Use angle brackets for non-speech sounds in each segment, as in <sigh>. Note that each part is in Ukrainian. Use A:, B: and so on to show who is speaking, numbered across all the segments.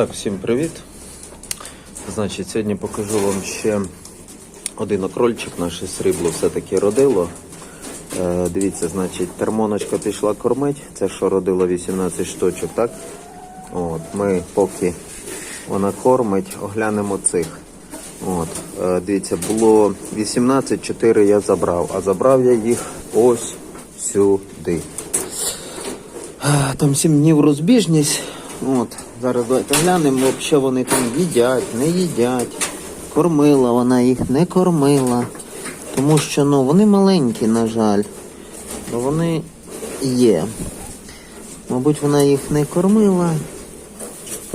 A: Так, всім привіт. Значить, сьогодні покажу вам ще один окрольчик, наше срібло все-таки родило. Е, дивіться, значить, термоночка пішла кормить. Це що родило 18 штучок, так? От, ми поки вона кормить, оглянемо цих. От, е, дивіться, було 18, 4 я забрав, а забрав я їх ось сюди. Там 7 днів розбіжність. От, зараз давайте глянемо, що вони там їдять, не їдять. Кормила вона їх, не кормила. Тому що ну, вони маленькі, на жаль. Вони є. Мабуть, вона їх не кормила,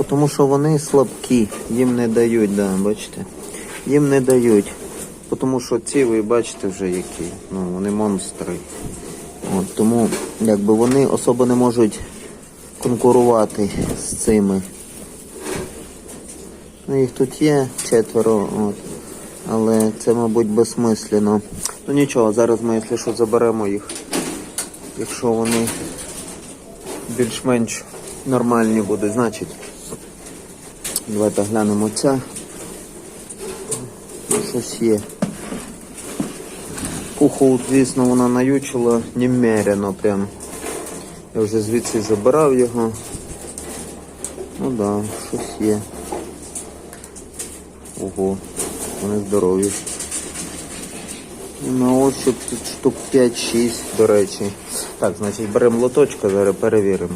A: тому що вони слабкі, їм не дають, да, бачите? Їм не дають. Тому що ці, ви бачите вже які. Ну, вони монстри. От, тому якби вони особо не можуть конкурувати з цими. Ну, їх тут є четверо, от. але це, мабуть, безсмислено. Ну нічого, зараз ми, якщо що, заберемо їх, якщо вони більш-менш нормальні будуть, значить. Давайте глянемо це. Ну, Щось є. Пуху, звісно, вона наючила немерено прям. Я вже звідси забирав його. Ну да, щось є. Ого, вони здорові. На ощупь тут штук 5-6, до речі. Так, значить беремо лоточка, зараз перевіримо.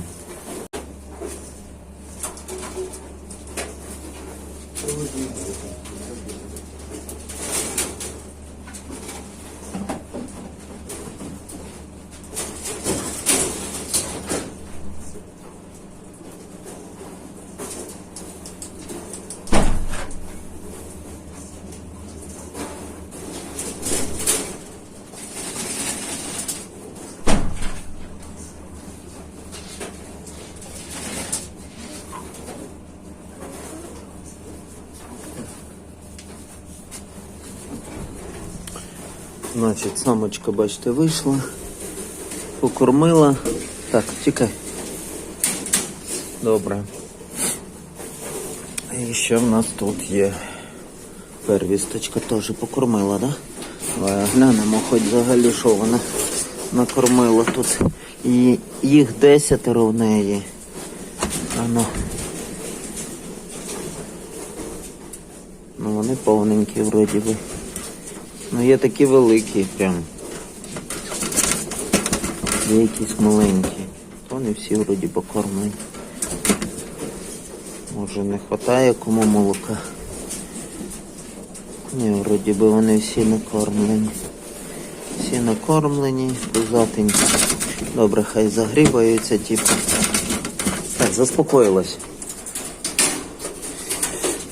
A: Значить, самочка, бачите, вийшла, покормила. Так, чекай. Добре. І ще в нас тут є первісточка теж покормила, да? Давай глянемо, хоч взагалі що вона накормила тут. І їх десятеро в неї. Ано. Ну вони повненькі вроді би. Ну є такі великі прям. Є якісь маленькі. Вони всі вроді покормлені. Може не вистачає кому молока. Ні, вроді би вони всі накормлені. Всі накормлені, пузатенькі. Добре, хай загрібаються, типу. Так, заспокоїлась.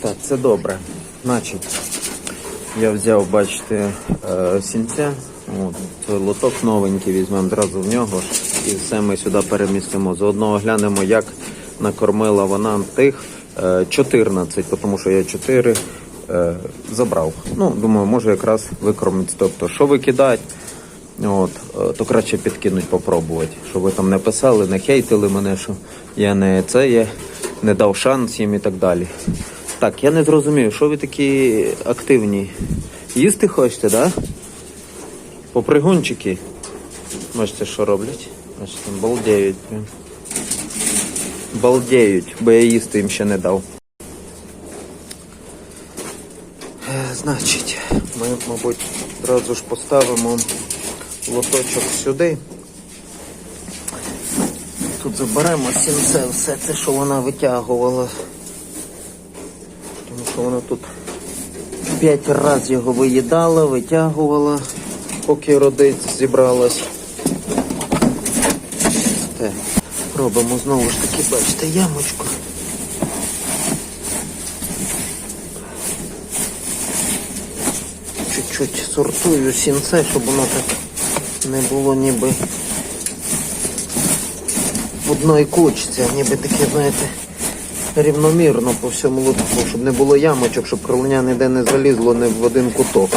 A: Так, це добре. Значить, я взяв, бачите, е, сінця. От, лоток новенький візьмемо одразу в нього і все ми сюди перемістимо. Заодно оглянемо, як накормила вона тих е, 14, тому що я 4 е, забрав. Ну, думаю, може якраз викормити. Тобто, що викидати, от, е, то краще підкинуть, попробувати. Щоб ви там не писали, не хейтили мене, що я не це є, не дав шанс їм і так далі. Так, я не зрозумів, що ви такі активні? Їсти хочете, да? Попригунчики. Бачите, що роблять? Бачите, балдеють. Балдеють, бо я їсти їм ще не дав. Е, Значить, ми, мабуть, одразу ж поставимо лоточок сюди. Тут заберемо сінце, все це, що вона витягувала. Тому що вона тут п'ять разів його виїдала, витягувала, поки родить зібралась. Так, робимо знову ж таки, бачите, ямочку. Чуть-чуть сортую сінце, щоб воно так не було ніби в одній кучці, а ніби таке, знаєте, рівномірно по всьому лотку, щоб не було ямочок, щоб кролиня ніде не залізло не в один куток.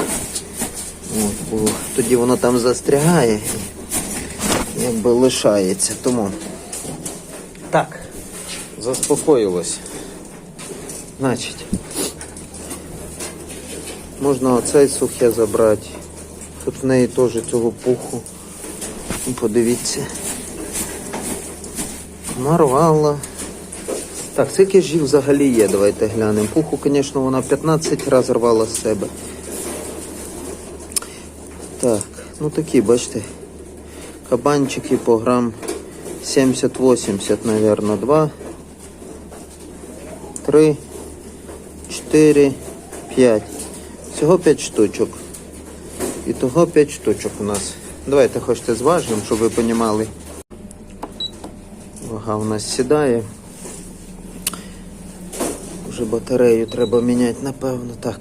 A: От, бо тоді воно там застрягає і якби лишається. Тому так, заспокоїлось. Значить, можна оцей сухе забрати. Тут в неї теж цього пуху. Подивіться. Нарвала. Так, скільки ж їх взагалі є, давайте глянемо. Пуху, звісно, вона 15 разів рвала з себе. Так, ну такі, бачите, кабанчики по грам 70-80, наверное, 2, 3, 4, 5. Всього 5 штучок. І того 5 штучок у нас. Давайте хочете зважимо, щоб ви розуміли. Вага у нас сідає. Вже батарею треба міняти, напевно, так.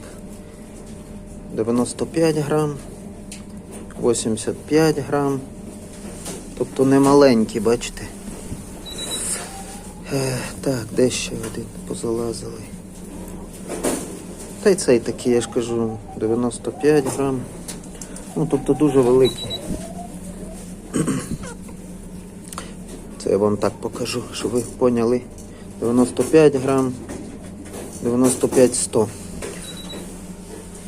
A: 95 грам. 85 грам. Тобто не маленькі, бачите? Е, так, де ще один позалазили. Та й цей такий, я ж кажу, 95 грам. Ну, тобто дуже великий. Це я вам так покажу, щоб ви поняли. 95 грам, 95-100.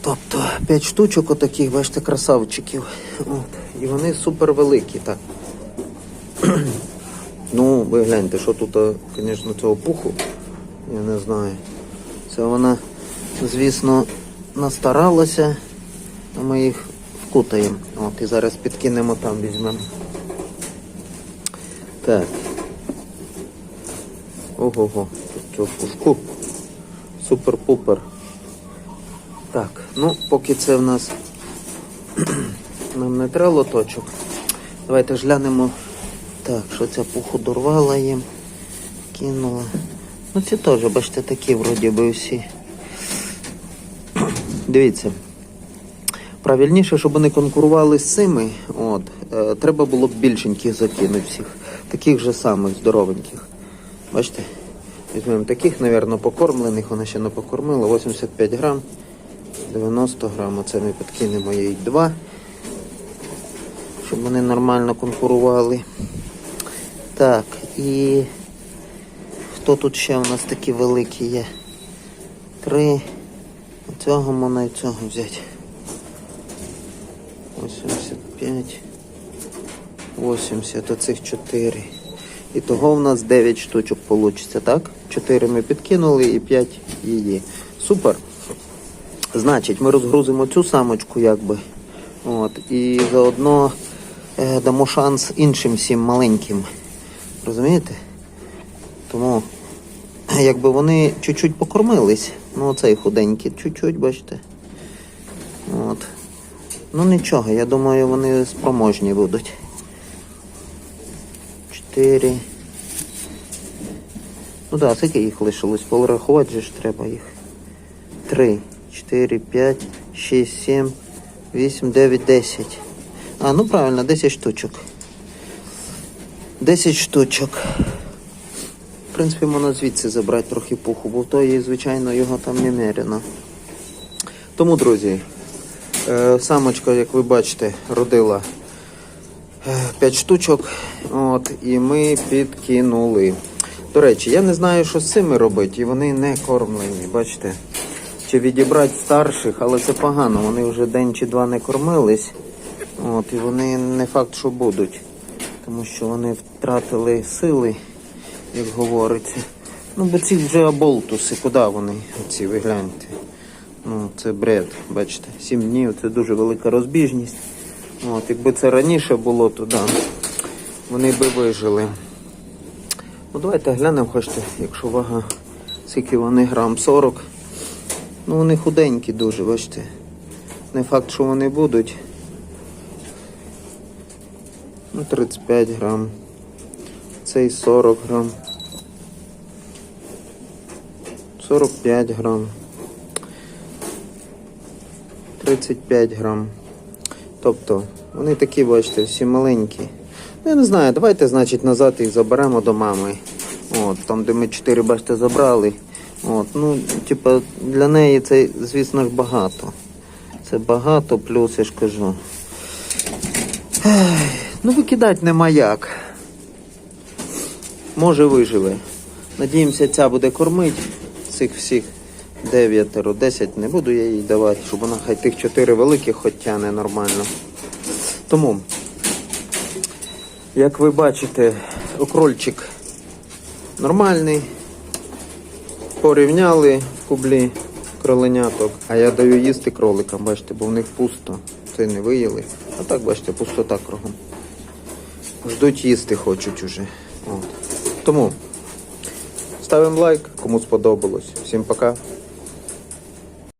A: Тобто 5 штучок отаких, бачите, красавчиків. От. І вони супер великі, так. <clears throat> ну, ви гляньте, що тут, е, звісно, цього пуху, я не знаю. Це вона, звісно, настаралася, а ми їх вкутаємо. От, і зараз підкинемо там, візьмемо. Так. Ого-го, тут цього пушку. Супер-пупер. Так, ну, поки це в нас <clears throat> нам не треба лоточок. Давайте ж глянемо. Так, що ця пуху дорвала їм. Кинула. Ну ці теж, бачите, такі вроді би всі. <clears throat> Дивіться. Правильніше, щоб вони конкурували з цими, от, е, треба було б більшеньких закинути всіх. Таких же самих здоровеньких. Бачите? Візьмемо таких, мабуть, покормлених, вона ще не покормила, 85 грам. 90 грам, оце ми підкинемо їй 2, щоб вони нормально конкурували. Так, і хто тут ще у нас такі великі є? Три. Цього можна і цього взяти. 85. 80, оцих 4. І того в нас 9 штучок вийде, так? 4 ми підкинули і 5 її. Супер. Значить, ми розгрузимо цю самочку, якби. От, і заодно е, дамо шанс іншим всім маленьким. Розумієте? Тому, якби вони чуть-чуть покормились, ну оцей худенький, чуть-чуть, бачите. От. Ну нічого, я думаю, вони спроможні будуть. Чотири. Ну так, да, скільки їх лишилось? Порахувати же ж треба їх. Три. 4, 5, 6, 7, 8, 9, 10. А, ну правильно, 10 штучок. 10 штучок. В принципі, можна звідси забрати трохи пуху, бо в тої, звичайно, його там немерено. Тому, друзі, е, самочка, як ви бачите, родила 5 штучок. От, і ми підкинули. До речі, я не знаю, що з цими робити, і вони не кормлені, бачите? Чи відібрати старших, але це погано. Вони вже день чи два не кормились. От, і вони не факт, що будуть. Тому що вони втратили сили, як говориться. Ну, бо ці вже аболтуси, куди вони? Оці, ви гляньте. Ну, це бред, бачите. Сім днів це дуже велика розбіжність. От, якби це раніше було, то да, вони би вижили. Ну давайте глянемо, хочете, якщо вага, скільки вони грам 40. Ну вони худенькі дуже, бачите. Не факт, що вони будуть. Ну, 35 грам. Цей 40 грам. 45 грам. 35 грам. Тобто, вони такі, бачите, всі маленькі. Ну, я не знаю, давайте, значить, назад їх заберемо до мами. От, там, де ми 4, бачите, забрали. От, ну, типа, для неї це, звісно ж, багато. Це багато, плюс я ж кажу. Ех, ну, викидати нема як. Може виживе. Надіємося, ця буде кормити цих всіх. Дев'ятеро, десять не буду я їй давати, щоб вона хай тих чотири великих хоч тяне нормально. Тому, як ви бачите, окрольчик нормальний. Порівняли кублі кроленяток, а я даю їсти кроликам, бачите, бо в них пусто. Це не виїли. А так, бачите, пустота кругом. Ждуть їсти хочуть уже. От. Тому ставимо лайк, кому сподобалось. Всім пока.